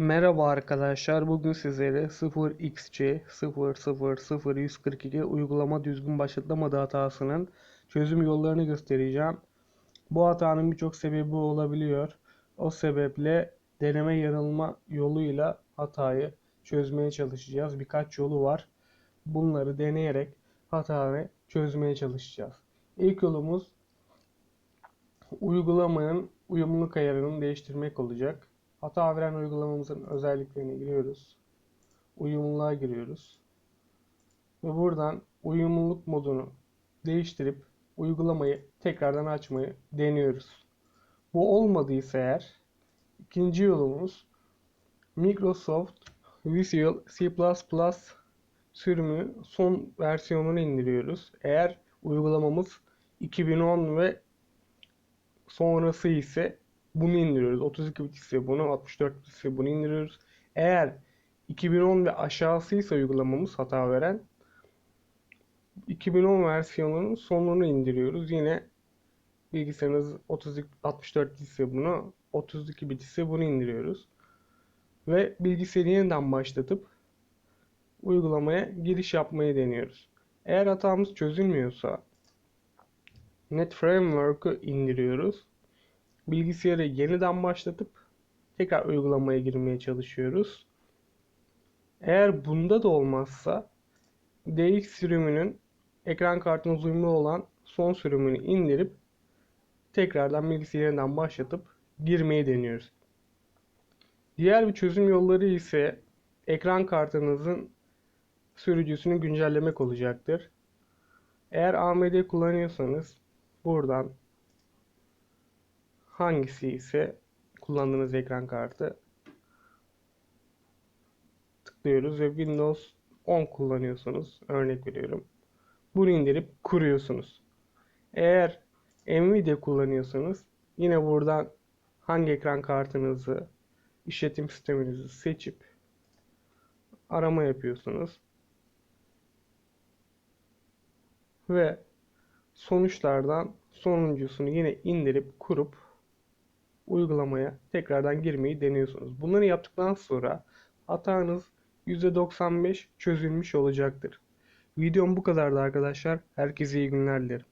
Merhaba arkadaşlar. Bugün sizlere 0xc 000142 uygulama düzgün başlatamadı hatasının çözüm yollarını göstereceğim. Bu hatanın birçok sebebi olabiliyor. O sebeple deneme yanılma yoluyla hatayı çözmeye çalışacağız. Birkaç yolu var. Bunları deneyerek hatayı çözmeye çalışacağız. İlk yolumuz uygulamanın uyumluluk ayarını değiştirmek olacak. Hata veren uygulamamızın özelliklerine giriyoruz. Uyumluluğa giriyoruz. Ve buradan uyumluluk modunu değiştirip uygulamayı tekrardan açmayı deniyoruz. Bu olmadıysa eğer ikinci yolumuz Microsoft Visual C++ sürümü son versiyonunu indiriyoruz. Eğer uygulamamız 2010 ve sonrası ise bunu indiriyoruz. 32 bit ise bunu, 64 bit ise bunu indiriyoruz. Eğer 2010 ve aşağısıysa uygulamamız hata veren 2010 versiyonunun sonunu indiriyoruz. Yine bilgisayarınız 32, 64 bit ise bunu, 32 bit ise bunu indiriyoruz. Ve bilgisayarı yeniden başlatıp uygulamaya giriş yapmayı deniyoruz. Eğer hatamız çözülmüyorsa Net Framework'ı indiriyoruz. Bilgisayarı yeniden başlatıp tekrar uygulamaya girmeye çalışıyoruz. Eğer bunda da olmazsa DX sürümünün ekran kartınız uyumlu olan son sürümünü indirip tekrardan bilgisayarı yeniden başlatıp girmeyi deniyoruz. Diğer bir çözüm yolları ise ekran kartınızın sürücüsünü güncellemek olacaktır. Eğer AMD kullanıyorsanız buradan hangisi ise kullandığınız ekran kartı tıklıyoruz ve Windows 10 kullanıyorsanız örnek veriyorum. Bunu indirip kuruyorsunuz. Eğer Nvidia kullanıyorsanız yine buradan hangi ekran kartınızı işletim sisteminizi seçip arama yapıyorsunuz. Ve sonuçlardan sonuncusunu yine indirip kurup uygulamaya tekrardan girmeyi deniyorsunuz. Bunları yaptıktan sonra hatanız %95 çözülmüş olacaktır. Videom bu kadardı arkadaşlar. Herkese iyi günler dilerim.